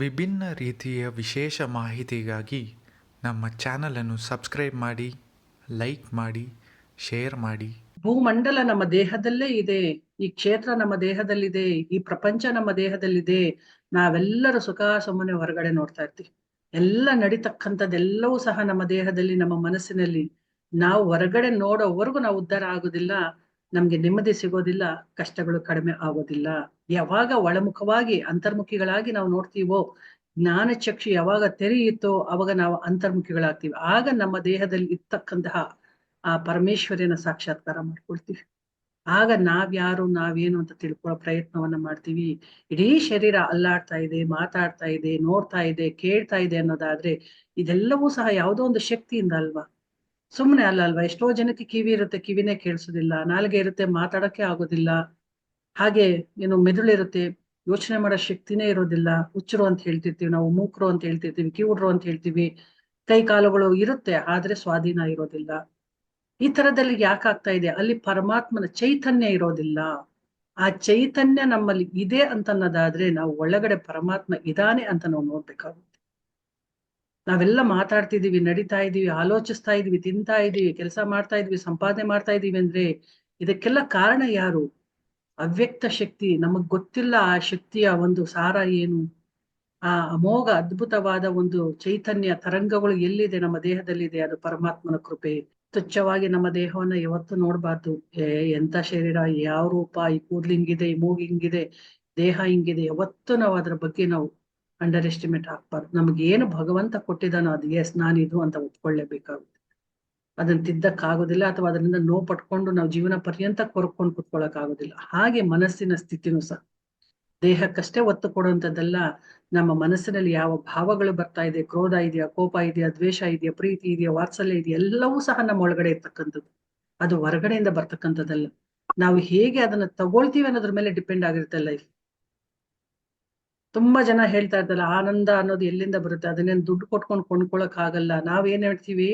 ವಿಭಿನ್ನ ರೀತಿಯ ವಿಶೇಷ ಮಾಹಿತಿಗಾಗಿ ನಮ್ಮ ಚಾನಲನ್ನು ಸಬ್ಸ್ಕ್ರೈಬ್ ಮಾಡಿ, ಲೈಕ್ ಮಾಡಿ, ಶೇರ್ ಮಾಡಿ. ಭೂಮಂಡಲ ನಮ್ಮ ದೇಹದಲ್ಲೇ ಇದೆ, ಈ ಕ್ಷೇತ್ರ ನಮ್ಮ ದೇಹದಲ್ಲಿದೆ, ಈ ಪ್ರಪಂಚ ನಮ್ಮ ದೇಹದಲ್ಲಿದೆ. ನಾವೆಲ್ಲರೂ ಸುಖ, ಸುಮ್ಮನೆ ಹೊರಗಡೆ ನೋಡ್ತಾ ಇರ್ತೀವಿ. ಎಲ್ಲ ನಡೀತಕ್ಕಂಥದ್ದೆಲ್ಲವೂ ಸಹ ನಮ್ಮ ದೇಹದಲ್ಲಿ, ನಮ್ಮ ಮನಸ್ಸಿನಲ್ಲಿ. ನಾವು ಹೊರಗಡೆ ನೋಡೋವರೆಗೂ ನಾವು ಉದ್ಧಾರ ಆಗೋದಿಲ್ಲ, ನಮ್ಗೆ ನೆಮ್ಮದಿ ಸಿಗೋದಿಲ್ಲ, ಕಷ್ಟಗಳು ಕಡಿಮೆ ಆಗೋದಿಲ್ಲ. ಯಾವಾಗ ಒಳಮುಖವಾಗಿ ಅಂತರ್ಮುಖಿಗಳಾಗಿ ನಾವು ನೋಡ್ತೀವೋ ಜ್ಞಾನ ಚಕ್ಷು ಯಾವಾಗ ತೆರೆಯುತ್ತೋ ಅವಾಗ ನಾವು ಅಂತರ್ಮುಖಿಗಳಾಗ್ತೀವಿ. ಆಗ ನಮ್ಮ ದೇಹದಲ್ಲಿ ಇರ್ತಕ್ಕಂತಹ ಆ ಪರಮೇಶ್ವರಿಯನ್ನ ಸಾಕ್ಷಾತ್ಕಾರ ಮಾಡ್ಕೊಳ್ತೀವಿ. ಆಗ ನಾವ್ಯಾರು, ನಾವೇನು ಅಂತ ತಿಳ್ಕೊಳ್ಳೋ ಪ್ರಯತ್ನವನ್ನ ಮಾಡ್ತೀವಿ. ಇಡೀ ಶರೀರ ಅಲ್ಲಾಡ್ತಾ ಇದೆ, ಮಾತಾಡ್ತಾ ಇದೆ, ನೋಡ್ತಾ ಇದೆ, ಕೇಳ್ತಾ ಇದೆ ಅನ್ನೋದಾದ್ರೆ ಇದೆಲ್ಲವೂ ಸಹ ಯಾವುದೋ ಒಂದು ಶಕ್ತಿಯಿಂದ ಅಲ್ವಾ? ಸುಮ್ಮನೆ ಅಲ್ಲ ಅಲ್ವಾ? ಎಷ್ಟೋ ಜನಕ್ಕೆ ಕಿವಿ ಇರುತ್ತೆ, ಕಿವಿನೇ ಕೇಳಿಸೋದಿಲ್ಲ. ನಾಲ್ಗೆ ಇರುತ್ತೆ, ಮಾತಾಡಕ್ಕೆ ಆಗೋದಿಲ್ಲ. ಹಾಗೆ ಏನು ಮೆದುಳಿರುತ್ತೆ ಯೋಚನೆ ಮಾಡೋ ಶಕ್ತಿನೇ ಇರೋದಿಲ್ಲ. ಹುಚ್ಚರು ಅಂತ ಹೇಳ್ತಿರ್ತೀವಿ ನಾವು, ಮೂಕರು ಅಂತ ಹೇಳ್ತಿರ್ತೀವಿ, ಕಿವುಡ್ರು ಅಂತ ಹೇಳ್ತೀವಿ. ಕೈ ಕಾಲುಗಳು ಇರುತ್ತೆ, ಆದ್ರೆ ಸ್ವಾಧೀನ ಇರೋದಿಲ್ಲ. ಈ ತರದಲ್ಲಿ ಯಾಕಾಗ್ತಾ ಇದೆ? ಅಲ್ಲಿ ಪರಮಾತ್ಮನ ಚೈತನ್ಯ ಇರೋದಿಲ್ಲ. ಆ ಚೈತನ್ಯ ನಮ್ಮಲ್ಲಿ ಇದೆ ಅಂತ ಅನ್ನೋದಾದ್ರೆ ನಾವು ಒಳಗಡೆ ಪರಮಾತ್ಮ ಇದಾನೆ ಅಂತ ನಾವು ನೋಡ್ಬೇಕಾಗುತ್ತೆ. ನಾವೆಲ್ಲ ಮಾತಾಡ್ತಿದೀವಿ ನಡೀತಾ ಇದೀವಿ ಆಲೋಚಿಸ್ತಾ ಇದೀವಿ ತಿಂತಾ ಇದೀವಿ ಕೆಲಸ ಮಾಡ್ತಾ ಇದೀವಿ ಸಂಪಾದನೆ ಮಾಡ್ತಾ ಇದೀವಿ ಅಂದ್ರೆ ಇದಕ್ಕೆಲ್ಲ ಕಾರಣ ಯಾರು? ಅವ್ಯಕ್ತ ಶಕ್ತಿ, ನಮಗ್ ಗೊತ್ತಿಲ್ಲ ಆ ಶಕ್ತಿಯ ಒಂದು ಸಾರ ಏನು? ಆ ಅಮೋಘ ಅದ್ಭುತವಾದ ಒಂದು ಚೈತನ್ಯ ತರಂಗಗಳು ಎಲ್ಲಿದೆ? ನಮ್ಮ ದೇಹದಲ್ಲಿದೆ. ಅದು ಪರಮಾತ್ಮನ ಕೃಪೆ. ತುಚ್ಛವಾಗಿ ನಮ್ಮ ದೇಹವನ್ನ ಯಾವತ್ತು ನೋಡ್ಬಾರ್ದು. ಏ ಎಂತ ಶರೀರ? ಯಾವ ರೂಪ? ಈ ಕೂದ್ಲು ಹಿಂಗಿದೆ, ಈ ಮೂಗ್ ಹಿಂಗಿದೆ, ದೇಹ ಹಿಂಗಿದೆ. ಯಾವತ್ತು ನಾವು ಅದ್ರ ಬಗ್ಗೆ ನಾವು ಅಂಡರ್ ಎಸ್ಟಿಮೇಟ್ ಹಾಕ್ಬಾರ್ದು ನಮ್ಗೆ ಏನು ಭಗವಂತ ಕೊಟ್ಟಿದ್ದಾನೋ ಅದು ಎಸ್ ನಾನಿದು ಅಂತ ಒಪ್ಕೊಳ್ಳೇಬೇಕಾಗುತ್ತೆ. ಅದನ್ನ ತಿದ್ದಕ್ಕಾಗೋದಿಲ್ಲ ಅಥವಾ ಅದರಿಂದ ನೋವು ಪಟ್ಕೊಂಡು ನಾವು ಜೀವನ ಪರ್ಯಂತ ಕೊರ್ಕೊಂಡು ಕುತ್ಕೊಳಕ್ ಆಗೋದಿಲ್ಲ ಹಾಗೆ ಮನಸ್ಸಿನ ಸ್ಥಿತಿನೂ ಸಹ. ದೇಹಕ್ಕಷ್ಟೇ ಒತ್ತು ಕೊಡುವಂಥದ್ದೆಲ್ಲ ನಮ್ಮ ಮನಸ್ಸಿನಲ್ಲಿ ಯಾವ ಭಾವಗಳು ಬರ್ತಾ ಇದೆ, ಕ್ರೋಧ ಇದೆಯಾ, ಕೋಪ ಇದೆಯಾ, ದ್ವೇಷ ಇದೆಯಾ, ಪ್ರೀತಿ ಇದೆಯಾ, ವಾತ್ಸಲ್ಯ ಇದೆಯಾ, ಎಲ್ಲವೂ ಸಹ ನಮ್ಮ ಒಳಗಡೆ ಇರ್ತಕ್ಕಂಥದ್ದು. ಅದು ಹೊರಗಡೆಯಿಂದ ಬರ್ತಕ್ಕಂಥದ್ದಲ್ಲ. ನಾವು ಹೇಗೆ ಅದನ್ನ ತಗೊಳ್ತೀವಿ ಅನ್ನೋದ್ರ ಮೇಲೆ ಡಿಪೆಂಡ್ ಆಗಿರುತ್ತೆ ಲೈಫ್ ತುಂಬಾ ಜನ ಹೇಳ್ತಾ ಇದ್ದಲ್ಲ ಆನಂದ ಅನ್ನೋದು ಎಲ್ಲಿಂದ ಬರುತ್ತೆ? ಅದನ್ನೇನು ದುಡ್ಡು ಕೊಟ್ಕೊಂಡು ಕೊಂಡ್ಕೊಳಕ್ ಆಗಲ್ಲ. ನಾವ್ ಏನ್ ಹೇಳ್ತೀವಿ?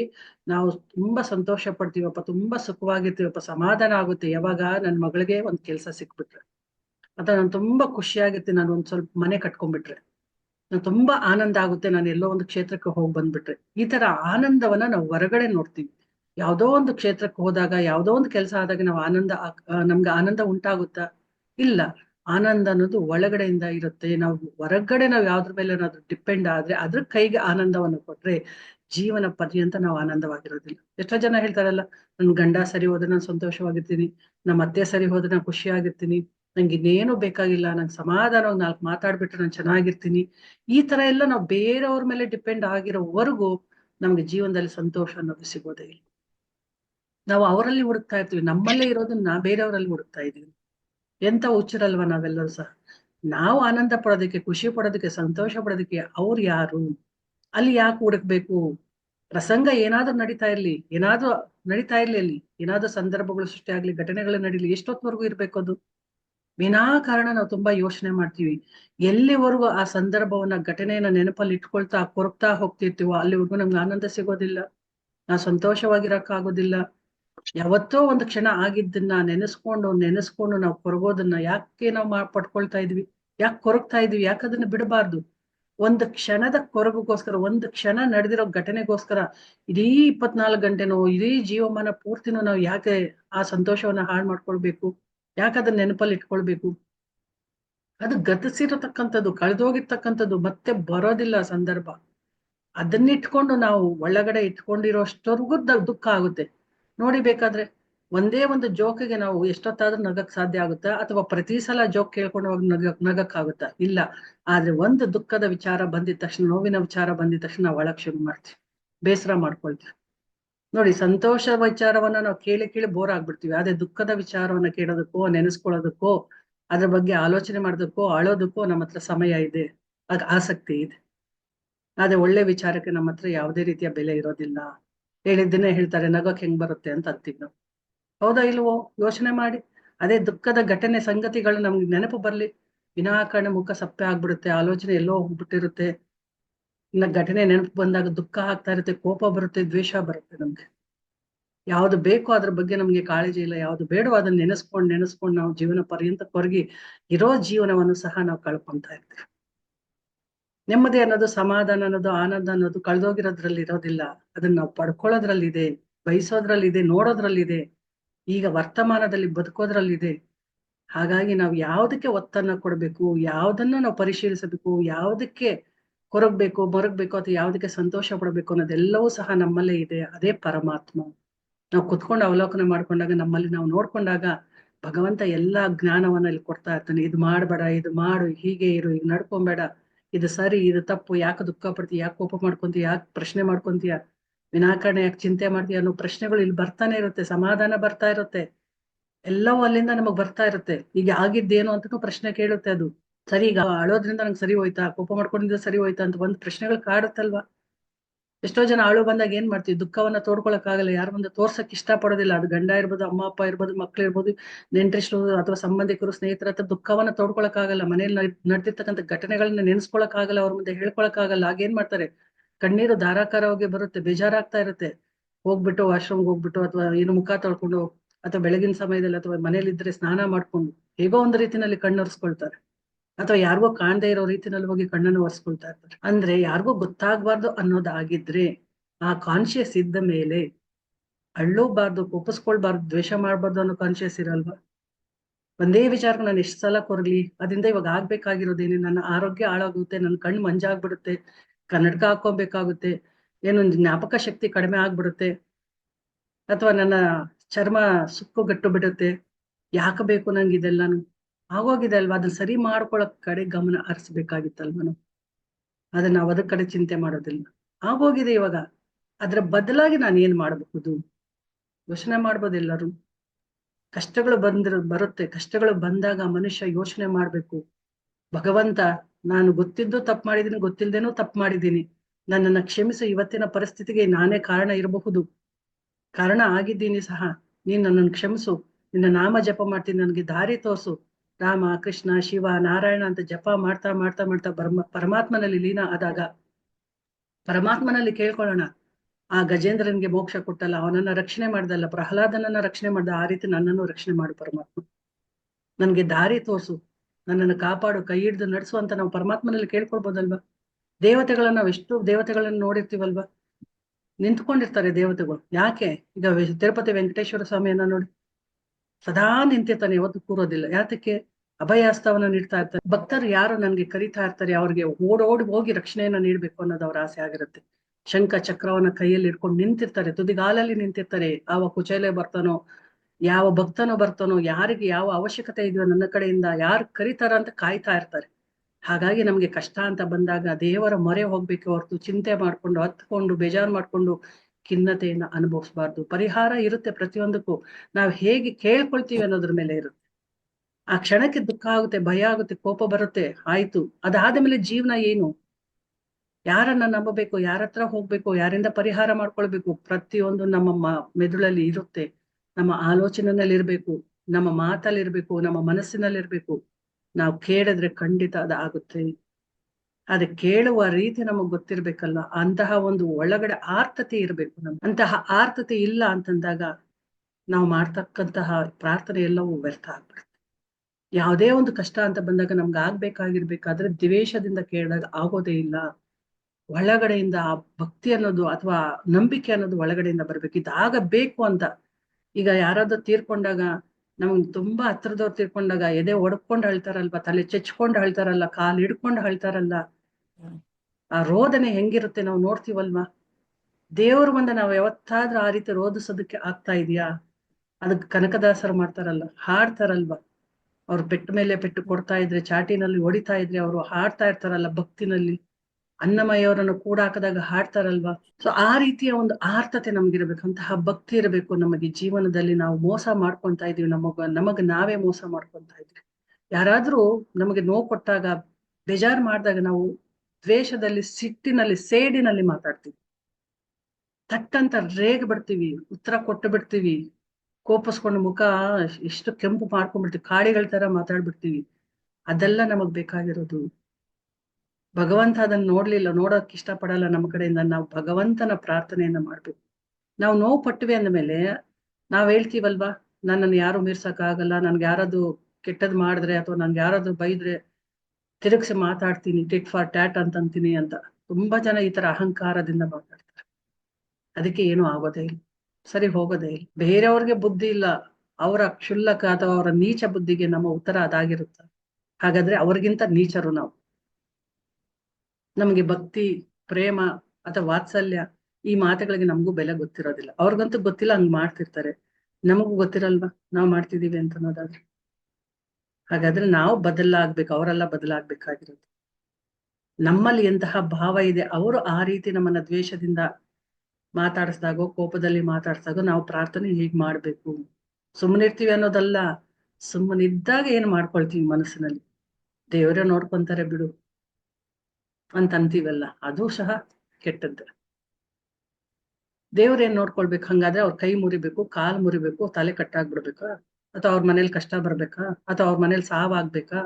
ನಾವು ತುಂಬಾ ಸಂತೋಷ ಪಡ್ತೀವಪ್ಪ, ತುಂಬಾ ಸುಖವಾಗಿರ್ತೀವಪ್ಪ, ಸಮಾಧಾನ ಆಗುತ್ತೆ. ಯಾವಾಗ? ನನ್ ಮಗಳಿಗೆ ಒಂದ್ ಕೆಲ್ಸ ಸಿಕ್ಬಿಟ್ರೆ. ಅಥವಾ ನಾನು ತುಂಬಾ ಖುಷಿಯಾಗಿರ್ತೀನಿ. ನಾನು ಒಂದ್ ಸ್ವಲ್ಪ ಮನೆ ಕಟ್ಕೊಂಡ್ಬಿಟ್ರೆ. ನಾನು ತುಂಬಾ ಆನಂದ ಆಗುತ್ತೆ. ನಾನು ಎಲ್ಲೋ ಒಂದು ಕ್ಷೇತ್ರಕ್ಕೆ ಹೋಗಿ ಬಂದ್ಬಿಟ್ರೆ. ಈ ತರ ಆನಂದವನ್ನ ನಾವು ಹೊರಗಡೆ ನೋಡ್ತೀವಿ. ಯಾವ್ದೋ ಒಂದು ಕ್ಷೇತ್ರಕ್ಕೆ ಹೋದಾಗ, ಯಾವ್ದೋ ಒಂದು ಕೆಲಸ ಆದಾಗ ನಾವು ಆನಂದ ನಮ್ಗೆ ಆನಂದ ಉಂಟಾಗುತ್ತಾ? ಇಲ್ಲ. ಆನಂದ ಅನ್ನೋದು ಒಳಗಡೆಯಿಂದ ಇರುತ್ತೆ. ನಾವು ಹೊರಗಡೆ ನಾವು ಯಾವ್ದ್ರ ಮೇಲೆ ಏನಾದ್ರು ಡಿಪೆಂಡ್ ಆದ್ರೆ ಅದ್ರ ಕೈಗೆ ಆನಂದವನ್ನು ಕೊಟ್ರೆ ಜೀವನ ಪರ್ಯಂತ ನಾವು ಆನಂದವಾಗಿರೋದಿಲ್ಲ. ಎಷ್ಟೋ ಜನ ಹೇಳ್ತಾರಲ್ಲ, ನನ್ ಗಂಡ ಸರಿ ಹೋದ್ರೆ ನಾನು ಸಂತೋಷವಾಗಿರ್ತೀನಿ ನಮ್ಮ ಅತ್ತೆ ಸರಿ ಹೋದ್ರೆ ನಾನು ಖುಷಿಯಾಗಿರ್ತೀನಿ, ನಂಗೆ ಇನ್ನೇನು ಬೇಕಾಗಿಲ್ಲ, ನಂಗೆ ಸಮಾಧಾನವಾಗಿ ನಾಲ್ಕು ಮಾತಾಡ್ಬಿಟ್ರೆ ನಾನು ಚೆನ್ನಾಗಿರ್ತೀನಿ. ಈ ತರ ಎಲ್ಲ ನಾವು ಬೇರೆಯವ್ರ ಮೇಲೆ ಡಿಪೆಂಡ್ ಆಗಿರೋವರೆಗೂ ನಮ್ಗೆ ಜೀವನದಲ್ಲಿ ಸಂತೋಷ ಅನ್ನೋದು ಸಿಗೋದೇ ಇಲ್ಲ. ನಾವು ಅವರಲ್ಲಿ ಹುಡುಕ್ತಾ ಇರ್ತೀವಿ. ನಮ್ಮಲ್ಲೇ ಇರೋದನ್ನ ಬೇರೆಯವರಲ್ಲಿ ಹುಡುಕ್ತಾ ಇದೀವಿ ಎಂತ ಹುಚ್ಚರಲ್ವ ನಾವೆಲ್ಲರೂ ಸಹ. ನಾವು ಆನಂದ ಪಡೋದಕ್ಕೆ, ಖುಷಿ ಪಡೋದಕ್ಕೆ, ಸಂತೋಷ ಪಡೋದಕ್ಕೆ ಅವ್ರು ಯಾರು? ಅಲ್ಲಿ ಯಾಕೆ ಹುಡುಕ್ಬೇಕು? ಪ್ರಸಂಗ ಏನಾದ್ರೂ ನಡೀತಾ ಇರ್ಲಿ, ಏನಾದ್ರೂ ನಡೀತಾ ಇರ್ಲಿ ಅಲ್ಲಿ. ಏನಾದ್ರೂ ಸಂದರ್ಭಗಳು ಸೃಷ್ಟಿ ಆಗ್ಲಿ, ಘಟನೆಗಳು ನಡೀಲಿ, ಎಷ್ಟೊತ್ತವರೆಗೂ ಇರ್ಬೇಕು ಅದು. ವಿನಾಕಾರಣ ನಾವು ತುಂಬಾ ಯೋಚನೆ ಮಾಡ್ತೀವಿ. ಎಲ್ಲಿವರೆಗೂ ಆ ಸಂದರ್ಭವನ್ನ, ಘಟನೆಯನ್ನ ನೆನಪಲ್ಲಿ ಇಟ್ಕೊಳ್ತಾ, ಕೊರಗ್ತಾ ಹೋಗ್ತಿರ್ತೀವೋ, ಅಲ್ಲಿವರೆಗೂ ನಮ್ಗೆ ಆನಂದ ಸಿಗೋದಿಲ್ಲ. ನಾವು ಸಂತೋಷವಾಗಿರಕ್ ಆಗೋದಿಲ್ಲ ಯಾವತ್ತೋ ಒಂದು ಕ್ಷಣ ಆಗಿದ್ದನ್ನ ನೆನೆಸ್ಕೊಂಡು ನೆನೆಸ್ಕೊಂಡು ನಾವು ಕೊರಗೋದನ್ನ ಯಾಕೆ ನಾವು ಮಾ, ಪಡ್ಕೊಳ್ತಾ ಇದ್ವಿ? ಯಾಕೆ ಕೊರಗ್ತಾ ಇದ್ವಿ? ಯಾಕೆ ಅದನ್ನ ಬಿಡಬಾರ್ದು? ಒಂದು ಕ್ಷಣದ ಕೊರಗುಗೋಸ್ಕರ, ಒಂದು ಕ್ಷಣ ನಡೆದಿರೋ ಘಟನೆಗೋಸ್ಕರ ಇಡೀ ಇಪ್ಪತ್ನಾಲ್ಕು ಗಂಟೆನೋ, ಇಡೀ ಜೀವಮಾನ ಪೂರ್ತಿನೂ ನಾವು ಯಾಕೆ ಆ ಸಂತೋಷವನ್ನ ಹಾಳು ಮಾಡ್ಕೊಳ್ಬೇಕು? ಯಾಕೆ ಅದನ್ನ ನೆನಪಲ್ಲಿ ಇಟ್ಕೊಳ್ಬೇಕು? ಅದು ಗತಿಸಿರತಕ್ಕಂಥದ್ದು, ಕಳೆದೋಗಿರ್ತಕ್ಕಂಥದ್ದು ಮತ್ತೆ ಬರೋದಿಲ್ಲ ಸಂದರ್ಭ. ಅದನ್ನಿಟ್ಕೊಂಡು ನಾವು ಒಳಗಡೆ ಇಟ್ಕೊಂಡಿರೋಷ್ಟವರೆಗೂ ದುಃಖ ಆಗುತ್ತೆ. ನೋಡಿ ಬೇಕಾದ್ರೆ ಒಂದೇ ಒಂದು ಜೋಕಿಗೆ ನಾವು ಎಷ್ಟೊತ್ತಾದ್ರೂ ನಗಕ್ ಸಾಧ್ಯ ಆಗುತ್ತಾ? ಅಥವಾ ಪ್ರತಿ ಸಲ ಜೋಕ್ ಕೇಳ್ಕೊಂಡು ಹೋಗಿ ನಗ ನಗಕ್ ಆಗುತ್ತಾ ಇಲ್ಲ. ಆದ್ರೆ ಒಂದು ದುಃಖದ ವಿಚಾರ ಬಂದಿದ ತಕ್ಷಣ, ನೋವಿನ ವಿಚಾರ ಬಂದಿದ ತಕ್ಷಣ ನಾವು ಒಳಗ್ ಶುರು ಮಾಡ್ತೀವಿ. ಬೇಸರ ಮಾಡ್ಕೊಳ್ತೀವಿ. ನೋಡಿ, ಸಂತೋಷ ವಿಚಾರವನ್ನ ನಾವು ಕೇಳಿ ಕೇಳಿ ಬೋರ್ ಆಗ್ಬಿಡ್ತೀವಿ. ಅದೇ ದುಃಖದ ವಿಚಾರವನ್ನ ಕೇಳೋದಕ್ಕೋ, ನೆನೆಸ್ಕೊಳ್ಳೋದಕ್ಕೋ, ಅದ್ರ ಬಗ್ಗೆ ಆಲೋಚನೆ ಮಾಡೋದಕ್ಕೋ, ಅಳೋದಕ್ಕೋ ನಮ್ಮ ಹತ್ರ ಸಮಯ ಇದೆ. ಆಗ ಆಸಕ್ತಿ ಇದೆ. ಆದ್ರೆ ಒಳ್ಳೆ ವಿಚಾರಕ್ಕೆ ನಮ್ಮ ಹತ್ರ ಯಾವುದೇ ರೀತಿಯ ಬೆಲೆ ಇರೋದಿಲ್ಲ. ಹೇಳಿದ್ದನ್ನೇ ಹೇಳ್ತಾರೆ ನಗೋಕ್ ಹೆಂಗ್ ಬರುತ್ತೆ ಅಂತ ಅಂತೀವಿ ನಾವು. ಹೌದಾ ಇಲ್ವೋ? ಯೋಚನೆ ಮಾಡಿ. ಅದೇ ದುಃಖದ ಘಟನೆ ಸಂಗತಿಗಳು ನಮ್ಗೆ ನೆನಪು ಬರ್ಲಿ. ವಿನಾಕಾರಣ ಮುಖ ಸಪ್ಪೆ ಆಗ್ಬಿಡುತ್ತೆ, ಆಲೋಚನೆ ಎಲ್ಲೋ ಹೋಗ್ಬಿಟ್ಟಿರುತ್ತೆ. ಇನ್ನ ಘಟನೆ ನೆನಪು ಬಂದಾಗ ದುಃಖ ಆಗ್ತಾ ಇರುತ್ತೆ, ಕೋಪ ಬರುತ್ತೆ, ದ್ವೇಷ ಬರುತ್ತೆ ನಮ್ಗೆ. ಯಾವ್ದು ಬೇಕೋ ಅದ್ರ ಬಗ್ಗೆ ನಮ್ಗೆ ಕಾಳಜಿ ಇಲ್ಲ. ಯಾವ್ದು ಬೇಡೋ ಅದನ್ನ ನೆನೆಸ್ಕೊಂಡು ನೆನೆಸ್ಕೊಂಡು ನಾವು ಜೀವನ ಪರ್ಯಂತ ಕೊರಗಿ ಇರೋ ಜೀವನವನ್ನು ಸಹ ನಾವು ಕಳ್ಕೊಂತ ಇರ್ತೀವಿ. ನೆಮ್ಮದಿ ಅನ್ನೋದು, ಸಮಾಧಾನ ಅನ್ನೋದು, ಆನಂದ ಅನ್ನೋದು ಕಳೆದೋಗಿರೋದ್ರಲ್ಲಿ ಇರೋದಿಲ್ಲ. ಅದನ್ನ ನಾವು ಪಡ್ಕೊಳ್ಳೋದ್ರಲ್ಲಿದೆ, ಬಯಸೋದ್ರಲ್ಲಿದೆ, ನೋಡೋದ್ರಲ್ಲಿದೆ, ಈಗ ವರ್ತಮಾನದಲ್ಲಿ ಬದುಕೋದ್ರಲ್ಲಿದೆ. ಹಾಗಾಗಿ ನಾವು ಯಾವುದಕ್ಕೆ ಒತ್ತನ್ನ ಕೊಡಬೇಕು, ಯಾವುದನ್ನ ನಾವು ಪರಿಶೀಲಿಸಬೇಕು, ಯಾವುದಕ್ಕೆ ಕೊರಗ್ಬೇಕು, ಮೊರಗ್ಬೇಕು, ಅಥವಾ ಯಾವುದಕ್ಕೆ ಸಂತೋಷ ಪಡಬೇಕು ಅನ್ನೋದೆಲ್ಲವೂ ಸಹ ನಮ್ಮಲ್ಲೇ ಇದೆ. ಅದೇ ಪರಮಾತ್ಮ. ನಾವು ಕುತ್ಕೊಂಡು ಅವಲೋಕನ ಮಾಡ್ಕೊಂಡಾಗ ನಮ್ಮಲ್ಲಿ ನಾವು ನೋಡ್ಕೊಂಡಾಗ ಭಗವಂತ ಎಲ್ಲಾ ಜ್ಞಾನವನ್ನ ಇಲ್ಲಿ ಕೊಡ್ತಾ ಇರ್ತಾನೆ. ಇದು ಮಾಡ್ಬೇಡ, ಇದು ಮಾಡು, ಹೀಗೆ ಇರು ಈಗ ನಡ್ಕೊಂಬೇಡ. ಇದು ಸರಿ, ಇದು ತಪ್ಪು, ಯಾಕೆ ದುಃಖ ಪಡ್ತೀಯ, ಯಾಕೆ ಕೋಪ ಮಾಡ್ಕೊಂತೀಯ, ಯಾಕೆ ಪ್ರಶ್ನೆ ಮಾಡ್ಕೊಂತೀಯ, ವಿನಾಕಾರಣ ಯಾಕೆ ಚಿಂತೆ ಮಾಡ್ತೀಯ ಅನ್ನೋ ಪ್ರಶ್ನೆಗಳು ಇಲ್ಲಿ ಬರ್ತಾನೆ ಇರುತ್ತೆ, ಸಮಾಧಾನ ಬರ್ತಾ ಇರುತ್ತೆ. ಎಲ್ಲವೂ ಅಲ್ಲಿಂದ ನಮಗ್ ಬರ್ತಾ ಇರುತ್ತೆ. ಈಗ ಆಗಿದ್ದೇನು ಅಂತಾನು ಪ್ರಶ್ನೆ ಕೇಳುತ್ತೆ ಅದು. ಸರಿ, ಈಗ ಅಳೋದ್ರಿಂದ ನಂಗೆ ಸರಿ ಹೋಯ್ತಾ, ಕೋಪ ಮಾಡ್ಕೊಂಡಿದ್ರೆ ಸರಿ ಹೋಯ್ತಾ ಅಂತ ಒಂದು ಪ್ರಶ್ನೆಗಳು ಕಾಡುತ್ತಲ್ವಾ? ಎಷ್ಟೋ ಜನ ಆಳು ಬಂದಾಗ ಏನ್ ಮಾಡ್ತೀವಿ? ದುಃಖವನ್ನ ತೋಡ್ಕೊಳಕ್ ಆಗಲ್ಲ ಯಾರ ಮುಂದೆ ತೋರ್ಸಕ್ ಇಷ್ಟ ಪಡೋದಿಲ್ಲ ಅದು ಗಂಡ ಇರ್ಬೋದು, ಅಮ್ಮ, ಅಪ್ಪ ಇರ್ಬೋದು, ಮಕ್ಳು ಇರ್ಬೋದು ನೆಂಟ್ರಿಷ್ಟು ಅಥವಾ ಸಂಬಂಧಿಕರು, ಸ್ನೇಹಿತರ ಹತ್ರ ದುಃಖವನ್ನ ತೋಡ್ಕೊಳಕ್ ಆಗಲ್ಲ ಮನೇಲಿ ನಡೆದಿರ್ತಕ್ಕಂಥ ಘಟನೆಗಳನ್ನ ನೆನೆಸ್ಕೊಳಕ್ ಆಗಲ್ಲ ಅವ್ರ ಮುಂದೆ ಹೇಳ್ಕೊಳಕ್ ಆಗಲ್ಲ ಆಗೇನ್ ಮಾಡ್ತಾರೆ? ಕಣ್ಣೀರು ಧಾರಾಕಾರವಾಗಿ ಬರುತ್ತೆ. ಬೇಜಾರಾಗ್ತಾ ಇರುತ್ತೆ. ಹೋಗ್ಬಿಟ್ಟು ವಾಶ್ರೂಮ್ಗೆ ಹೋಗ್ಬಿಟ್ಟು ಅಥವಾ ಏನು ಮುಖ ತೊಳ್ಕೊಂಡು, ಅಥವಾ ಬೆಳಗಿನ ಸಮಯದಲ್ಲಿ ಅಥವಾ ಮನೇಲಿ ಇದ್ರೆ ಸ್ನಾನ ಮಾಡ್ಕೊಂಡು, ಹೇಗೋ ಒಂದು ರೀತಿನಲ್ಲಿ ಕಣ್ಣೊರೆಸ್ಕೊಳ್ತಾರೆ. ಅಥವಾ ಯಾರಿಗೋ ಕಾಣದೇ ಇರೋ ರೀತಿನಲ್ಲಿ ಹೋಗಿ ಕಣ್ಣನ್ನು ಒರೆಸ್ಕೊಳ್ತಾ ಇರ್ತಾರೆ. ಅಂದ್ರೆ ಯಾರಿಗೂ ಗೊತ್ತಾಗ್ಬಾರ್ದು ಅನ್ನೋದಾಗಿದ್ರೆ ಆ ಕಾನ್ಶಿಯಸ್ ಇದ್ದ ಮೇಲೆ ಅಳ್ಳೋಬಾರ್ದು, ಒಪ್ಪಿಸ್ಕೊಳ್ಬಾರ್ದು, ದ್ವೇಷ ಮಾಡ್ಬಾರ್ದು ಅನ್ನೋ ಕಾನ್ಶಿಯಸ್ ಇರಲ್ವಾ? ಒಂದೇ ವಿಚಾರಕ್ಕೆ ನಾನು ಎಷ್ಟು ಸಲ ಕೊರಲಿ ಅದರಿಂದ ಇವಾಗ ಆಗ್ಬೇಕಾಗಿರೋದೇನೆ? ನನ್ನ ಆರೋಗ್ಯ ಹಾಳಾಗುತ್ತೆ, ನನ್ನ ಕಣ್ಣು ಮಂಜಾಗ್ಬಿಡುತ್ತೆ, ಕನ್ನಡಕ ಹಾಕೋಬೇಕಾಗುತ್ತೆ ಏನೊಂದು ಜ್ಞಾಪಕ ಶಕ್ತಿ ಕಡಿಮೆ ಆಗ್ಬಿಡುತ್ತೆ, ಅಥವಾ ನನ್ನ ಚರ್ಮ ಸುಕ್ಕುಗಟ್ಟು ಬಿಡುತ್ತೆ ಯಾಕಬೇಕು ನಂಗೆ ಇದೆಲ್ಲಾನು? ಆಗೋಗಿದೆ ಅಲ್ವಾ ಅದನ್ನ ಸರಿ ಮಾಡ್ಕೊಳಕ್ ಕಡೆ ಗಮನ ಹರಿಸ್ಬೇಕಾಗಿತ್ತಲ್ವ ನಾವು? ಅದನ್ನ ನಾವು ಕಡೆ ಚಿಂತೆ ಮಾಡೋದಿಲ್ಲ. ಆಗೋಗಿದೆ ಇವಾಗ. ಅದ್ರ ಬದಲಾಗಿ ನಾನು ಏನ್ ಮಾಡಬಹುದು? ಯೋಚನೆ ಮಾಡ್ಬೋದು ಎಲ್ಲರೂ. ಕಷ್ಟಗಳು ಬಂದ್ರ, ಬರುತ್ತೆ. ಕಷ್ಟಗಳು ಬಂದಾಗ ಮನುಷ್ಯ ಯೋಚನೆ ಮಾಡ್ಬೇಕು. ಭಗವಂತ, ನಾನು ಗೊತ್ತಿದ್ದು ತಪ್ಪು ಮಾಡಿದೀನಿ, ಗೊತ್ತಿಲ್ದೇನೂ ತಪ್ಪು ಮಾಡಿದ್ದೀನಿ ನನ್ನನ್ನ ಕ್ಷಮಿಸು. ಇವತ್ತಿನ ಪರಿಸ್ಥಿತಿಗೆ ನಾನೇ ಕಾರಣ ಇರಬಹುದು. ಕಾರಣ ಆಗಿದ್ದೀನಿ ಸಹ. ನೀನ್ ನನ್ನನ್ನು ಕ್ಷಮಿಸು. ನಿನ್ನ ನಾಮ ಜಪ ಮಾಡ್ತೀನಿ. ನನಗೆ ದಾರಿ ತೋರ್ಸು. ರಾಮ, ಕೃಷ್ಣ, ಶಿವ, ನಾರಾಯಣ ಅಂತ ಜಪ ಮಾಡ್ತಾ ಮಾಡ್ತಾ ಮಾಡ್ತಾ ಪರಮ, ಪರಮಾತ್ಮನಲ್ಲಿ ಲೀನ ಆದಾಗ ಪರಮಾತ್ಮನಲ್ಲಿ ಕೇಳ್ಕೊಳ್ಳೋಣ. ಆ ಗಜೇಂದ್ರನ್ಗೆ ಮೋಕ್ಷ ಕೊಟ್ಟಲ್ಲ, ಅವನನ್ನ ರಕ್ಷಣೆ ಮಾಡ್ದಲ್ಲ, ಪ್ರಹ್ಲಾದನನ್ನ ರಕ್ಷಣೆ ಮಾಡ್ದ, ಆ ರೀತಿ ನನ್ನನ್ನು ರಕ್ಷಣೆ ಮಾಡು ಪರಮಾತ್ಮ. ನನ್ಗೆ ದಾರಿ ತೋರ್ಸು, ನನ್ನನ್ನು ಕಾಪಾಡು, ಕೈ ಹಿಡಿದು ನಡೆಸು ಅಂತ ನಾವು ಪರಮಾತ್ಮನಲ್ಲಿ ಕೇಳ್ಕೊಳ್ಬೋದಲ್ವಾ? ದೇವತೆಗಳನ್ನ ನಾವು ಎಷ್ಟು ದೇವತೆಗಳನ್ನ ನೋಡಿರ್ತೀವಲ್ವಾ? ನಿಂತ್ಕೊಂಡಿರ್ತಾರೆ ದೇವತೆಗಳು. ಯಾಕೆ? ಈಗ ತಿರುಪತಿ ವೆಂಕಟೇಶ್ವರ ಸ್ವಾಮಿಯನ್ನ ನೋಡಿ. ಸದಾ ನಿಂತಿರ್ತಾನೆ ಯಾವತ್ತು ಕೂರೋದಿಲ್ಲ. ಯಾತಕ್ಕೆ? ಅಭಯಾಸ್ತವನ ನೀಡ್ತಾ ಇರ್ತಾರೆ. ಭಕ್ತರು ಯಾರು ನನ್ಗೆ ಕರಿತಾ ಇರ್ತಾರೆ, ಅವ್ರಿಗೆ ಓಡೋಡಿ ಹೋಗಿ ರಕ್ಷಣೆಯನ್ನ ನೀಡ್ಬೇಕು ಅನ್ನೋದು ಅವ್ರ ಆಸೆ ಆಗಿರುತ್ತೆ. ಶಂಖ ಚಕ್ರವನ್ನ ಕೈಯಲ್ಲಿ ಇಟ್ಕೊಂಡು ನಿಂತಿರ್ತಾರೆ. ತುದಿಗಾಲಲ್ಲಿ ನಿಂತಿರ್ತಾರೆ. ಯಾವ ಕುಚೇಲೆ ಬರ್ತಾನೋ, ಯಾವ ಭಕ್ತನೋ ಬರ್ತಾನೋ, ಯಾರಿಗೆ ಯಾವ ಅವಶ್ಯಕತೆ ಇದೆಯೋ ನನ್ನ ಕಡೆಯಿಂದ, ಯಾರು ಕರಿತಾರ ಅಂತ ಕಾಯ್ತಾ ಇರ್ತಾರೆ. ಹಾಗಾಗಿ ನಮ್ಗೆ ಕಷ್ಟ ಅಂತ ಬಂದಾಗ ದೇವರ ಮೊರೆ ಹೋಗ್ಬೇಕು ಹೊರತು ಚಿಂತೆ ಮಾಡ್ಕೊಂಡು, ಹತ್ಕೊಂಡು, ಬೇಜಾರು ಮಾಡ್ಕೊಂಡು ಖಿನ್ನತೆಯನ್ನ ಅನುಭವಿಸಬಾರ್ದು. ಪರಿಹಾರ ಇರುತ್ತೆ ಪ್ರತಿಯೊಂದಕ್ಕೂ. ನಾವು ಹೇಗೆ ಕೇಳ್ಕೊಳ್ತೀವಿ ಅನ್ನೋದ್ರ ಮೇಲೆ ಇರುತ್ತೆ. ಆ ಕ್ಷಣಕ್ಕೆ ದುಃಖ ಆಗುತ್ತೆ, ಭಯ ಆಗುತ್ತೆ, ಕೋಪ ಬರುತ್ತೆ, ಆಯ್ತು. ಅದಾದ ಮೇಲೆ ಜೀವನ ಏನು? ಯಾರನ್ನ ನಂಬಬೇಕು, ಯಾರ ಹತ್ರ ಹೋಗ್ಬೇಕು, ಯಾರಿಂದ ಪರಿಹಾರ ಮಾಡ್ಕೊಳ್ಬೇಕು? ಪ್ರತಿಯೊಂದು ನಮ್ಮ ಮೆದುಳಲ್ಲಿ ಇರುತ್ತೆ. ನಮ್ಮ ಆಲೋಚನೆನಲ್ಲಿ ಇರ್ಬೇಕು ನಮ್ಮ ಮಾತಲ್ಲಿ ಇರ್ಬೇಕು ನಮ್ಮ ಮನಸ್ಸಿನಲ್ಲಿ ಇರ್ಬೇಕು ನಾವು ಕೇಳಿದ್ರೆ ಖಂಡಿತ ಅದ ಆಗುತ್ತೆ ಅದ ಕೇಳುವ ರೀತಿ ನಮಗ್ ಗೊತ್ತಿರ್ಬೇಕಲ್ಲ ಅಂತಹ ಒಂದು ಒಳಗಡೆ ಆರ್ತತೆ ಇರ್ಬೇಕು ನಮ್ ಅಂತಹ ಆರ್ತತೆ ಇಲ್ಲ ಅಂತಂದಾಗ ನಾವು ಮಾಡ್ತಕ್ಕಂತಹ ಪ್ರಾರ್ಥನೆ ಎಲ್ಲವೂ ವ್ಯರ್ಥ ಆಗ್ಬಿಡುತ್ತೆ. ಯಾವುದೇ ಒಂದು ಕಷ್ಟ ಅಂತ ಬಂದಾಗ ನಮ್ಗೆ ಆಗ್ಬೇಕಾಗಿರ್ಬೇಕಾದ್ರೆ ದ್ವೇಷದಿಂದ ಕೇಳಿದಾಗ ಆಗೋದೇ ಇಲ್ಲ. ಒಳಗಡೆಯಿಂದ ಆ ಭಕ್ತಿ ಅನ್ನೋದು ಅಥವಾ ನಂಬಿಕೆ ಅನ್ನೋದು ಒಳಗಡೆಯಿಂದ ಬರ್ಬೇಕು. ಇದಾಗಬೇಕು ಅಂತ. ಈಗ ಯಾರಾದ್ರೂ ತೀರ್ಕೊಂಡಾಗ ನಮ್ಗೆ ತುಂಬಾ ಹತ್ರದವ್ರು ತೀರ್ಕೊಂಡಾಗ ಎದೆ ಒಡ್ಕೊಂಡು ಅಳ್ತಾರಲ್ವಾ? ತಲೆ ಚೆಚ್ಕೊಂಡು ಹೇಳ್ತಾರಲ್ಲ ಕಾಲು ಹಿಡ್ಕೊಂಡು ಅಳ್ತಾರಲ್ಲ? ಆ ರೋದನೆ ಹೆಂಗಿರುತ್ತೆ ನಾವು ನೋಡ್ತೀವಲ್ವಾ? ದೇವ್ರ ಮುಂದೆ ನಾವು ಯಾವತ್ತಾದ್ರೂ ಆ ರೀತಿ ರೋದಿಸೋದಕ್ಕೆ ಆಗ್ತಾ ಇದೆಯಾ? ಅದಕ್ಕೆ ಕನಕದಾಸರು ಮಾಡ್ತಾರಲ್ಲ, ಹಾಡ್ತಾರಲ್ವಾ? ಅವ್ರು ಪೆಟ್ಟ ಮೇಲೆ ಪೆಟ್ಟು ಕೊಡ್ತಾ ಇದ್ರೆ, ಚಾಟಿನಲ್ಲಿ ಹೊಡಿತಾ ಇದ್ರೆ ಅವರು ಹಾಡ್ತಾ ಇರ್ತಾರಲ್ಲ ಭಕ್ತಿನಲ್ಲಿ. ಅನ್ನಮಯವರನ್ನು ಕೂಡ ಹಾಕದಾಗ ಹಾಡ್ತಾರಲ್ವಾ? ಸೊ ಆ ರೀತಿಯ ಒಂದು ಆರ್ತತೆ ನಮ್ಗಿರ್ಬೇಕು. ಅಂತಹ ಭಕ್ತಿ ಇರಬೇಕು ನಮಗೆ ಜೀವನದಲ್ಲಿ. ನಾವು ಮೋಸ ಮಾಡ್ಕೊಂತಾ ಇದೀವಿ ನಮಗ, ನಮಗ್ ನಾವೇ ಮೋಸ ಮಾಡ್ಕೊಂತಾ ಇದ್ವಿ ಯಾರಾದ್ರೂ ನಮಗೆ ನೋವು ಕೊಟ್ಟಾಗ, ಬೇಜಾರ್ ಮಾಡಿದಾಗ ನಾವು ದ್ವೇಷದಲ್ಲಿ, ಸಿಟ್ಟಿನಲ್ಲಿ, ಸೇಡಿನಲ್ಲಿ ಮಾತಾಡ್ತೀವಿ. ತಟ್ಟಂತ ರೇಗ್ ಬಿಡ್ತೀವಿ, ಉತ್ತರ ಕೊಟ್ಟು ಬಿಡ್ತೀವಿ. ಕೋಪಿಸ್ಕೊಂಡು ಮುಖ ಎಷ್ಟು ಕೆಂಪು ಮಾಡ್ಕೊಂಡ್ಬಿಡ್ತೀವಿ ಕಾಳಿಗಳ ತರ ಮಾತಾಡ್ಬಿಡ್ತೀವಿ. ಅದೆಲ್ಲ ನಮಗ್ ಬೇಕಾಗಿರೋದು. ಭಗವಂತ ಅದನ್ನ ನೋಡ್ಲಿಲ್ಲ, ನೋಡಕ್ ಇಷ್ಟಪಡಲ್ಲ ನಮ್ಮ ಕಡೆಯಿಂದ. ನಾವು ಭಗವಂತನ ಪ್ರಾರ್ಥನೆಯನ್ನ ಮಾಡ್ಬೇಕು. ನಾವು ನೋವು ಪಟ್ವಿ ಅಂದಮೇಲೆ ನಾವ್ ಹೇಳ್ತೀವಲ್ವಾ, ನನ್ನನ್ನು ಯಾರು ಮೀರ್ಸಕ್ ಆಗಲ್ಲ ನನ್ಗೆ ಯಾರಾದ್ರು ಕೆಟ್ಟದ್ ಮಾಡಿದ್ರೆ ಅಥವಾ ನನ್ಗೆ ಯಾರಾದ್ರೂ ಬೈದ್ರೆ ತಿರುಗಿಸಿ ಮಾತಾಡ್ತೀನಿ ಟಿಟ್ ಫಾರ್ ಟ್ಯಾಟ್ ಅಂತಂತೀನಿ ಅಂತ. ತುಂಬಾ ಜನ ಈ ತರ ಅಹಂಕಾರದಿಂದ ಮಾತಾಡ್ತಾರೆ. ಅದಕ್ಕೆ ಏನು ಆಗೋದೇ ಇಲ್ಲ. ಸರಿ, ಹೋಗೋದೇ ಇಲ್ಲ. ಬೇರೆಯವ್ರಿಗೆ ಬುದ್ಧಿ ಇಲ್ಲ. ಅವರ ಕ್ಷುಲ್ಲಕ ಅಥವಾ ಅವರ ನೀಚ ಬುದ್ಧಿಗೆ ನಮ್ಮ ಉತ್ತರ ಅದಾಗಿರುತ್ತೆ. ಹಾಗಾದ್ರೆ ಅವ್ರಿಗಿಂತ ನೀಚರು ನಾವು. ನಮಗೆ ಭಕ್ತಿ, ಪ್ರೇಮ ಅಥವಾ ವಾತ್ಸಲ್ಯ ಈ ಮಾತುಗಳಿಗೆ ನಮಗೂ ಬೆಲೆ ಗೊತ್ತಿರೋದಿಲ್ಲ. ಅವ್ರಿಗಂತೂ ಗೊತ್ತಿಲ್ಲ ಹಂಗ್ ಮಾಡ್ತಿರ್ತಾರೆ. ನಮಗೂ ಗೊತ್ತಿರಲ್ವಾ? ನಾವು ಮಾಡ್ತಿದೀವಿ ಅಂತ ಅನ್ನೋದಾದ್ರೆ. ಹಾಗಾದ್ರೆ ನಾವು ಬದಲಾಗ್ಬೇಕು, ಅವರೆಲ್ಲ ಬದಲಾಗ್ಬೇಕಾಗಿರೋದು. ನಮ್ಮಲ್ಲಿ ಎಂತಹ ಭಾವ ಇದೆ, ಅವರು ಆ ರೀತಿ ನಮ್ಮನ್ನ ದ್ವೇಷದಿಂದ ಮಾತಾಡಿಸ್ದಾಗೋ, ಕೋಪದಲ್ಲಿ ಮಾತಾಡ್ಸ್ದಾಗೋ ನಾವು ಪ್ರಾರ್ಥನೆ ಹೀಗ್ ಮಾಡ್ಬೇಕು. ಸುಮ್ಮನಿರ್ತೀವಿ ಅನ್ನೋದಲ್ಲ ಸುಮ್ಮನಿದ್ದಾಗ ಏನ್ ಮಾಡ್ಕೊಳ್ತೀವಿ ಮನಸ್ಸಿನಲ್ಲಿ? ದೇವರೇ ನೋಡ್ಕೊಂತಾರೆ ಬಿಡು ಅಂತ ಅಂತೀವಲ್ಲ, ಅದು ಸಹ ಕೆಟ್ಟದ್ದು. ದೇವ್ರೇನ್ ನೋಡ್ಕೊಳ್ಬೇಕು? ಹಂಗಾದ್ರೆ ಅವ್ರ ಕೈ ಮುರಿಬೇಕು, ಕಾಲ್ ಮುರಿಬೇಕು, ತಲೆ ಕಟ್ಟಾಗ್ಬಿಡ್ಬೇಕಾ? ಅಥವಾ ಅವ್ರ ಮನೇಲಿ ಕಷ್ಟ ಬರ್ಬೇಕಾ? ಅಥವಾ ಅವ್ರ ಮನೇಲಿ ಸಾವಾಗ್ಬೇಕಾ?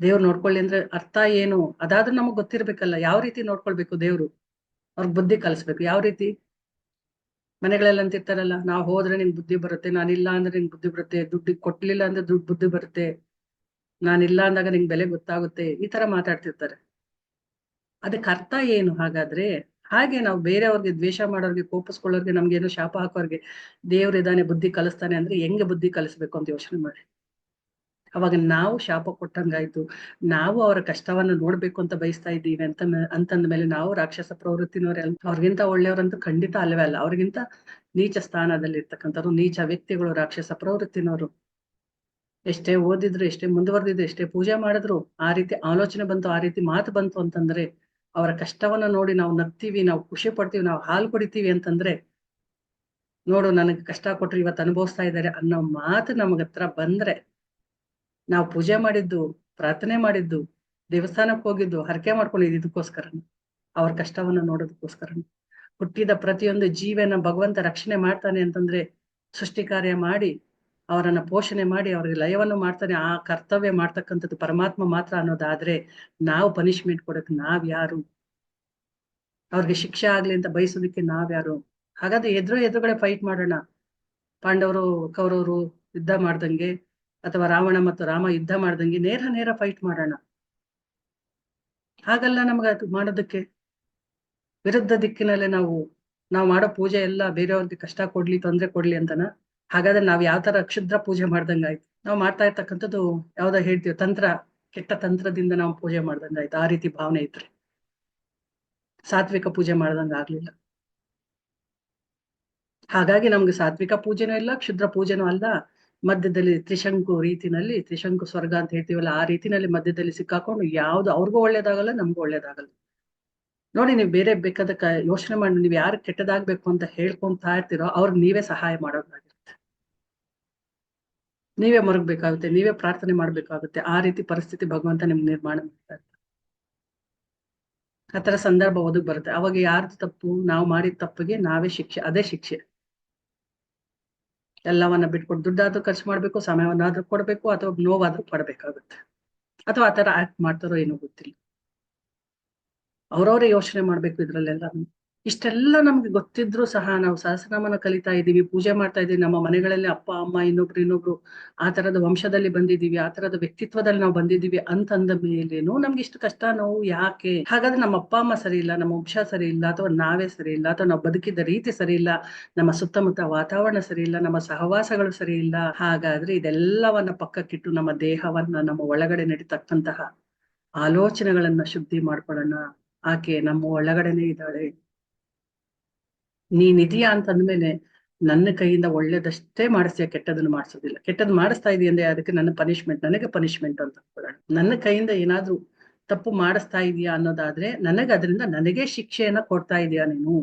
ದೇವ್ರು ನೋಡ್ಕೊಳ್ಳಿ ಅಂದ್ರೆ ಅರ್ಥ ಏನು? ಅದಾದ್ರೂ ನಮಗ್ ಗೊತ್ತಿರ್ಬೇಕಲ್ಲ, ಯಾವ ರೀತಿ ನೋಡ್ಕೊಳ್ಬೇಕು ದೇವ್ರು? ಅವ್ರಿಗೆ ಬುದ್ಧಿ ಕಲಿಸ್ಬೇಕು. ಯಾವ ರೀತಿ? ಮನೆಗಳೆಲ್ಲ ಅಂತಿರ್ತಾರಲ್ಲ, ನಾವ್ ಹೋದ್ರೆ ನಿನ್ ಬುದ್ಧಿ ಬರುತ್ತೆ, ನಾನಿಲ್ಲ ಅಂದ್ರೆ ನಿನ್ ಬುದ್ಧಿ ಬರುತ್ತೆ, ದುಡ್ಡು ಕೊಟ್ಲಿಲ್ಲ ಅಂದ್ರೆ ದುಡ್ಡು ಬುದ್ಧಿ ಬರುತ್ತೆ, ನಾನಿಲ್ಲ ಅಂದಾಗ ನಿಂಗ್ ಬೆಲೆ ಗೊತ್ತಾಗುತ್ತೆ, ಈ ತರ ಮಾತಾಡ್ತಿರ್ತಾರೆ. ಅದಕ್ಕೆ ಅರ್ಥ ಏನು ಹಾಗಾದ್ರೆ? ಹಾಗೆ ನಾವು ಬೇರೆಯವ್ರಿಗೆ ದ್ವೇಷ ಮಾಡೋರ್ಗೆ, ಕೋಪಿಸ್ಕೊಳ್ಳೋರ್ಗೆ ಏನೋ ಶಾಪ ಹಾಕೋರ್ಗೆ ದೇವ್ರ ಇದಾನೆ ಬುದ್ಧಿ ಕಲಿಸ್ತಾನೆ ಅಂದ್ರೆ ಹೆಂಗೆ ಬುದ್ಧಿ ಕಲಿಸ್ಬೇಕು ಅಂತ ಯೋಚನೆ ಮಾಡಿ. ಅವಾಗ ನಾವು ಶಾಪ ಕೊಟ್ಟಂಗಾಯ್ತು, ನಾವು ಅವರ ಕಷ್ಟವನ್ನ ನೋಡ್ಬೇಕು ಅಂತ ಬಯಸ್ತಾ ಇದ್ದೀವಿ ಅಂತ ಅಂತಂದ ಮೇಲೆ ನಾವು ರಾಕ್ಷಸ ಪ್ರವೃತ್ತಿನವ್ರೆ ಅವ್ರಿಗಿಂತ ಒಳ್ಳೆಯವ್ರಂತೂ ಖಂಡಿತ ಅಲ್ಲವೇ ಅಲ್ಲ, ಅವ್ರಿಗಿಂತ ನೀಚ ಸ್ಥಾನದಲ್ಲಿ ಇರ್ತಕ್ಕಂಥವ್ರು, ನೀಚ ವ್ಯಕ್ತಿಗಳು ರಾಕ್ಷಸ ಪ್ರವೃತ್ತಿನವರು. ಎಷ್ಟೇ ಓದಿದ್ರು, ಎಷ್ಟೇ ಮುಂದುವರೆದಿದ್ರು, ಎಷ್ಟೇ ಪೂಜೆ ಮಾಡಿದ್ರು, ಆ ರೀತಿ ಆಲೋಚನೆ ಬಂತು, ಆ ರೀತಿ ಮಾತು ಬಂತು ಅಂತಂದ್ರೆ ಅವರ ಕಷ್ಟವನ್ನ ನೋಡಿ ನಾವು ನಗ್ತೀವಿ, ನಾವು ಖುಷಿ ಪಡ್ತೀವಿ, ನಾವು ಹಾಲು ಕುಡಿತೀವಿ ಅಂತಂದ್ರೆ, ನೋಡು ನನಗೆ ಕಷ್ಟ ಕೊಟ್ರಿ ಇವತ್ತು ಅನುಭವಿಸ್ತಾ ಇದ್ದಾರೆ ಅನ್ನೋ ಮಾತು ನಮಗ ಹತ್ರ ಬಂದ್ರೆ, ನಾವು ಪೂಜೆ ಮಾಡಿದ್ದು, ಪ್ರಾರ್ಥನೆ ಮಾಡಿದ್ದು, ದೇವಸ್ಥಾನಕ್ಕೆ ಹೋಗಿದ್ದು, ಹರಕೆ ಮಾಡ್ಕೊಂಡಿದ್ದು ಇದಕ್ಕೋಸ್ಕರ. ಅವ್ರ ಕಷ್ಟವನ್ನ ನೋಡೋದಕ್ಕೋಸ್ಕರ. ಹುಟ್ಟಿದ ಪ್ರತಿಯೊಂದು ಜೀವನ ಭಗವಂತ ರಕ್ಷಣೆ ಮಾಡ್ತಾನೆ ಅಂತಂದ್ರೆ ಸೃಷ್ಟಿ ಕಾರ್ಯ ಮಾಡಿ ಅವರನ್ನ ಪೋಷಣೆ ಮಾಡಿ ಅವ್ರಿಗೆ ಲಯವನ್ನು ಮಾಡ್ತಾನೆ ಆ ಕರ್ತವ್ಯ ಮಾಡ್ತಕ್ಕಂಥದ್ದು ಪರಮಾತ್ಮ ಮಾತ್ರ ಅನ್ನೋದಾದ್ರೆ ನಾವು ಪನಿಷ್ಮೆಂಟ್ ಕೊಡಕ್ ನಾವ್ ಯಾರು? ಅವ್ರಿಗೆ ಶಿಕ್ಷೆ ಆಗ್ಲಿ ಅಂತ ಬಯಸೋದಕ್ಕೆ ನಾವ್ ಯಾರು? ಹಾಗಾದ್ರೆ ಎದುರು ಎದುರುಗಡೆ ಫೈಟ್ ಮಾಡೋಣ. ಪಾಂಡವರು, ಕೌರವರು ಯುದ್ಧ ಮಾಡ್ದಂಗೆ ಅಥವಾ ರಾವಣ ಮತ್ತು ರಾಮ ಯುದ್ಧ ಮಾಡ್ದಂಗೆ ನೇರ ನೇರ ಫೈಟ್ ಮಾಡೋಣ. ಹಾಗಲ್ಲ ನಮ್ಗೆ ಅದು ಮಾಡೋದಕ್ಕೆ. ವಿರುದ್ಧ ದಿಕ್ಕಿನಲ್ಲೇ ನಾವು ನಾವು ಮಾಡೋ ಪೂಜೆ ಎಲ್ಲ ಬೇರೆಯವ್ರಿಗೆ ಕಷ್ಟ ಕೊಡ್ಲಿ, ತೊಂದರೆ ಕೊಡ್ಲಿ ಅಂತನ? ಹಾಗಾದ್ರೆ ನಾವ್ ಯಾವ ತರ ಕ್ಷುದ್ರ ಪೂಜೆ ಮಾಡ್ದಂಗಾಯ್ತು? ನಾವು ಮಾಡ್ತಾ ಇರ್ತಕ್ಕಂಥದ್ದು ಯಾವ್ದೋ ಹೇಳ್ತೀವಿ, ತಂತ್ರ, ಕೆಟ್ಟ ತಂತ್ರದಿಂದ ನಾವು ಪೂಜೆ ಮಾಡ್ದಂಗಾಯ್ತು, ಆ ರೀತಿ ಭಾವನೆ ಇದ್ರೆ ಸಾತ್ವಿಕ ಪೂಜೆ ಮಾಡ್ದಂಗ ಆಗ್ಲಿಲ್ಲ. ಹಾಗಾಗಿ ನಮ್ಗೆ ಸಾತ್ವಿಕ ಪೂಜೆನೂ ಇಲ್ಲ, ಕ್ಷುದ್ರ ಪೂಜೆನೂ ಅಲ್ಲ. ಮಧ್ಯದಲ್ಲಿ ತ್ರಿಶಂಕು ರೀತಿನಲ್ಲಿ, ತ್ರಿಶಂಕು ಸ್ವರ್ಗ ಅಂತ ಹೇಳ್ತೀವಲ್ಲ, ಆ ರೀತಿನಲ್ಲಿ ಮಧ್ಯದಲ್ಲಿ ಸಿಕ್ಕಾಕೊಂಡು ಯಾವ್ದು ಅವ್ರಿಗೂ ಒಳ್ಳೇದಾಗಲ್ಲ, ನಮ್ಗೂ ಒಳ್ಳೇದಾಗಲ್ಲ. ನೋಡಿ, ನೀವು ಬೇರೆ ಬೇಕಾದ ಯೋಚನೆ ಮಾಡಿ, ನೀವು ಯಾರು ಕೆಟ್ಟದಾಗ್ಬೇಕು ಅಂತ ಹೇಳ್ಕೊಂತ ಇರ್ತೀರೋ, ಅವ್ರಿಗೆ ನೀವೇ ಸಹಾಯ ಮಾಡೋದಾಗಿರುತ್ತೆ ನೀವೇ ಮರಗ್ಬೇಕಾಗುತ್ತೆ, ನೀವೇ ಪ್ರಾರ್ಥನೆ ಮಾಡ್ಬೇಕಾಗುತ್ತೆ. ಆ ರೀತಿ ಪರಿಸ್ಥಿತಿ ಭಗವಂತ ನಿಮ್ಗೆ ನಿರ್ಮಾಣ ಮಾಡ್ತಾ ಇರ್ತಾರೆ ಆತರ ಸಂದರ್ಭ ಒದಗ್ ಬರುತ್ತೆ. ಅವಾಗ ಯಾರ್ದು ತಪ್ಪು, ನಾವು ಮಾಡಿದ ತಪ್ಪಿಗೆ ನಾವೇ ಶಿಕ್ಷೆ, ಅದೇ ಶಿಕ್ಷೆ. ಎಲ್ಲವನ್ನ ಬಿಟ್ಕೊಟ್ಟು ದುಡ್ಡಾದ್ರೂ ಖರ್ಚು ಮಾಡ್ಬೇಕು, ಸಮಯವನ್ನಾದ್ರೂ ಕೊಡ್ಬೇಕು, ಅಥವಾ ನೋವಾದ್ರೂ ಪಡ್ಬೇಕಾಗುತ್ತೆ. ಅಥವಾ ಆತರ ಆಕ್ಟ್ ಮಾಡ್ತಾರೋ ಏನೋ ಗೊತ್ತಿಲ್ಲ. ಅವ್ರವ್ರೇ ಯೋಚನೆ ಮಾಡ್ಬೇಕು ಇದ್ರಲ್ಲೆಲ್ಲ ಇಷ್ಟೆಲ್ಲ ನಮ್ಗೆ ಗೊತ್ತಿದ್ರು ಸಹ ನಾವು ಸಹಸ್ರನಾಮನ ಕಲಿತಾ ಇದ್ದೀವಿ, ಪೂಜೆ ಮಾಡ್ತಾ ಇದ್ದೀವಿ. ನಮ್ಮ ಮನೆಗಳಲ್ಲಿ ಅಪ್ಪ, ಅಮ್ಮ, ಇನ್ನೊಬ್ರು ಇನ್ನೊಬ್ರು ಆ ತರದ ವಂಶದಲ್ಲಿ ಬಂದಿದ್ದೀವಿ, ಆ ತರದ ವ್ಯಕ್ತಿತ್ವದಲ್ಲಿ ನಾವು ಬಂದಿದ್ದೀವಿ ಅಂತಂದ ಮೇಲೇನು ನಮ್ಗೆ ಇಷ್ಟು ಕಷ್ಟ ನೋವು ಯಾಕೆ? ಹಾಗಾದ್ರೆ ನಮ್ಮ ಅಪ್ಪ, ಅಮ್ಮ ಸರಿ ಇಲ್ಲ, ನಮ್ಮ ವಂಶ ಸರಿ ಇಲ್ಲ, ಅಥವಾ ನಾವೇ ಸರಿ ಇಲ್ಲ, ಅಥವಾ ನಾವು ಬದುಕಿದ ರೀತಿ ಸರಿ ಇಲ್ಲ, ನಮ್ಮ ಸುತ್ತಮುತ್ತ ವಾತಾವರಣ ಸರಿ ಇಲ್ಲ, ನಮ್ಮ ಸಹವಾಸಗಳು ಸರಿ ಇಲ್ಲ, ಹಾಗಾದ್ರೆ ಇದೆಲ್ಲವನ್ನ ಪಕ್ಕಕ್ಕಿಟ್ಟು ನಮ್ಮ ದೇಹವನ್ನ ನಮ್ಮ ಒಳಗಡೆ ನಡೀತಕ್ಕಂತಹ ಆಲೋಚನೆಗಳನ್ನ ಶುದ್ಧಿ ಮಾಡ್ಕೊಳ್ಳೋಣ. ಆಕೆ ನಮ್ಮ ಒಳಗಡೆನೆ ಇದ್ದಾಳೆ. ನೀನಿದೀಯಾ ಅಂತ ಅಂದ್ಮೇಲೆ ನನ್ನ ಕೈಯಿಂದ ಒಳ್ಳೇದಷ್ಟೇ ಮಾಡಿಸ್ತೀಯ ಕೆಟ್ಟದನ್ನು ಮಾಡಿಸೋದಿಲ್ಲ. ಕೆಟ್ಟದ್ದು ಮಾಡಿಸ್ತಾ ಇದೀಯ ಅದಕ್ಕೆ ನನ್ನ ಪನಿಷ್ಮೆಂಟ್ ನನಗೆ ಪನಿಷ್ಮೆಂಟ್ ಅಂತ ಅನ್ಕೊಳ್ಳೋಣ ನನ್ನ ಕೈಯಿಂದ ಏನಾದ್ರೂ ತಪ್ಪು ಮಾಡಿಸ್ತಾ ಇದೀಯಾ ಅನ್ನೋದಾದ್ರೆ ನನಗೆ ಅದರಿಂದ ನನಗೆ ಶಿಕ್ಷೆಯನ್ನ ಕೊಡ್ತಾ ಇದೀಯಾ ನೀನು.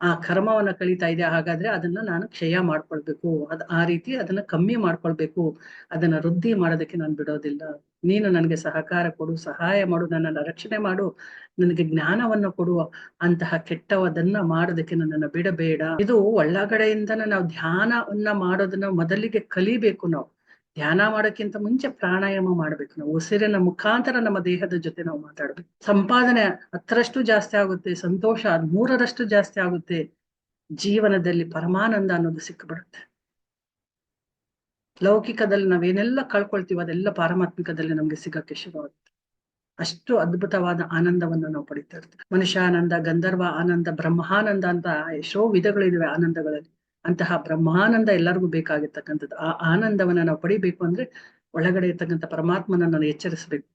ಆ ಕರ್ಮವನ್ನ ಕಳೀತಾ ಇದೆಯಾ, ಹಾಗಾದ್ರೆ ಅದನ್ನ ನಾನು ಕ್ಷಯ ಮಾಡ್ಕೊಳ್ಬೇಕು. ಅದ್ ಆ ರೀತಿ ಅದನ್ನ ಕಮ್ಮಿ ಮಾಡ್ಕೊಳ್ಬೇಕು. ಅದನ್ನ ವೃದ್ಧಿ ಮಾಡೋದಕ್ಕೆ ನಾನು ಬಿಡೋದಿಲ್ಲ. ನೀನು ನನಗೆ ಸಹಕಾರ ಕೊಡು, ಸಹಾಯ ಮಾಡು, ನನ್ನನ್ನು ರಕ್ಷಣೆ ಮಾಡು, ನನಗೆ ಜ್ಞಾನವನ್ನ ಕೊಡುವ ಅಂತಹ ಕೆಟ್ಟವದನ್ನ ಮಾಡೋದಕ್ಕೆ ನನ್ನನ್ನ ಬಿಡಬೇಡ. ಇದು ಒಳ್ಳಗಡೆಯಿಂದ ನಾವು ಧ್ಯಾನವನ್ನ ಮಾಡೋದನ್ನ ಮೊದಲಿಗೆ ಕಲಿಬೇಕು ನಾವು. ಧ್ಯಾನ ಮಾಡೋಕ್ಕಿಂತ ಮುಂಚೆ ಪ್ರಾಣಾಯಾಮ ಮಾಡ್ಬೇಕು ನಾವು. ಉಸಿರಿನ ಮುಖಾಂತರ ನಮ್ಮ ದೇಹದ ಜೊತೆ ನಾವು ಮಾತಾಡ್ಬೇಕು. ಸಂಪಾದನೆ ಹತ್ತರಷ್ಟು ಜಾಸ್ತಿ ಆಗುತ್ತೆ, ಸಂತೋಷ ಮೂರರಷ್ಟು ಜಾಸ್ತಿ ಆಗುತ್ತೆ. ಜೀವನದಲ್ಲಿ ಪರಮಾನಂದ ಅನ್ನೋದು ಸಿಕ್ಕಿಬಿಡುತ್ತೆ. ಲೌಕಿಕದಲ್ಲಿ ನಾವೇನೆಲ್ಲ ಕಳ್ಕೊಳ್ತೀವೋ ಅದೆಲ್ಲ ಪಾರಮಾತ್ಮಿಕದಲ್ಲಿ ನಮ್ಗೆ ಸಿಗಕ್ಕೆ ಶುರುವಾಗುತ್ತೆ ಅಷ್ಟು ಅದ್ಭುತವಾದ ಆನಂದವನ್ನು ನಾವು ಪಡಿತಾ ಇರ್ತೀವಿ. ಮನುಷ್ಯಾನಂದ, ಗಂಧರ್ವ ಆನಂದ, ಬ್ರಹ್ಮಾನಂದ ಅಂತ ಎಷ್ಟೋ ವಿಧಗಳಿದಾವೆ ಆನಂದಗಳಲ್ಲಿ. ಅಂತಹ ಬ್ರಹ್ಮಾನಂದ ಎಲ್ಲರಿಗೂ ಬೇಕಾಗಿರ್ತಕ್ಕಂಥದ್ದು. ಆ ಆನಂದವನ್ನ ನಾವು ಪಡಿಬೇಕು ಅಂದ್ರೆ ಒಳಗಡೆ ಇರ್ತಕ್ಕಂಥ ಪರಮಾತ್ಮನನ್ನ ಎಚ್ಚರಿಸಬೇಕು.